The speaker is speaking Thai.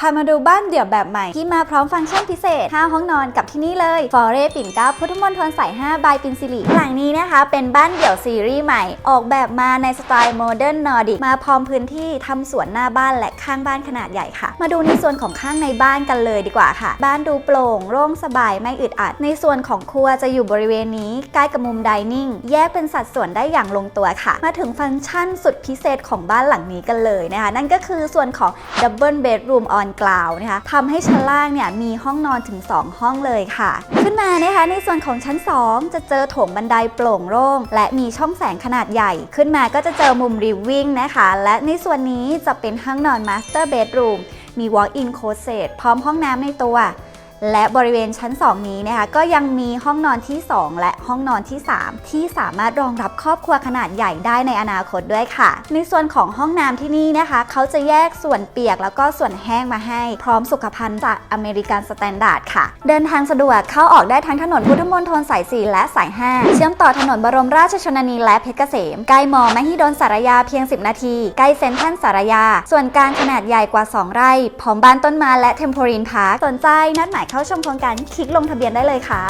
พามาดูบ้านเดี่ยวแบบใหม่ ที่มาพร้อมฟังก์ชันพิเศษ 5 ห้องนอนกับที่นี่เลย ฟอเรปิ่นเกล้าพุทธมณฑลสาย 5 บายปินซิลิหลังนี้นะคะ เป็นบ้านเดี่ยวซีรีส์ใหม่ ออกแบบมาในสไตล์โมเดิร์นนอร์ดิกมาพร้อมพื้นที่ทำสวนหน้าบ้านและข้างบ้านขนาดใหญ่ค่ะ มาดูในส่วนของข้างในบ้านกันเลยดีกว่าค่ะ บ้านดูโปร่งโล่งสบายไม่อึดอัด ในส่วนของครัวจะอยู่บริเวณนี้ใกล้กับมุมไดนิ่งแยกเป็นสัดส่วนได้อย่างลงตัวค่ะ มาถึงฟังก์ชันสุดพิเศษของบ้านหลังนี้กันเลยนะคะ นั่นก็คือส่วนของ Double Bedroom on Ground นอนกล่าวนะคะทำให้ชั้นล่างเนี่ยมีห้องนอนถึง 2 ห้องเลยค่ะ ขึ้นมานะคะในส่วนของชั้น 2 จะเจอโถงบันไดโปร่งโล่งและมีช่องแสงขนาดใหญ่ ขึ้นมาก็จะเจอมุมริววิ่งนะคะ และในส่วนนี้จะเป็นห้องนอนมาสเตอร์เบดบูมี Walk-in Closet พร้อมห้องน้ำในตัว และบริเวณชั้น 2 นี้นะคะก็ยังมีห้องนอนที่ 2 และห้องนอนที่ 3 ที่สามารถรองรับครอบครัวขนาดใหญ่ได้ในอนาคตด้วยค่ะ ในส่วนของห้องน้ำที่นี่นะคะ เขาจะแยกส่วนเปียกแล้วก็ส่วนแห้งมาให้ พร้อมสุขภัณฑ์จากอเมริกันสแตนดาร์ดค่ะ เดินทางสะดวกเข้าออกได้ทั้งถนนพุทธมณฑลสาย 4 และสาย 5 เชื่อมต่อถนนบรมราชชนนีและเพชรเกษมใกล้มอมหิดลสารยาเพียง 10 นาที ใกล้เซ็นทรัลสารยา ส่วนกางขนาดใหญ่กว่า 2 ไร่พร้อมบ้านต้นไม้และเทมโพรินพาร์คสนใจนัดหมายเข้าชมโครงการคลิกลงทะเบียนได้เลยค่ะ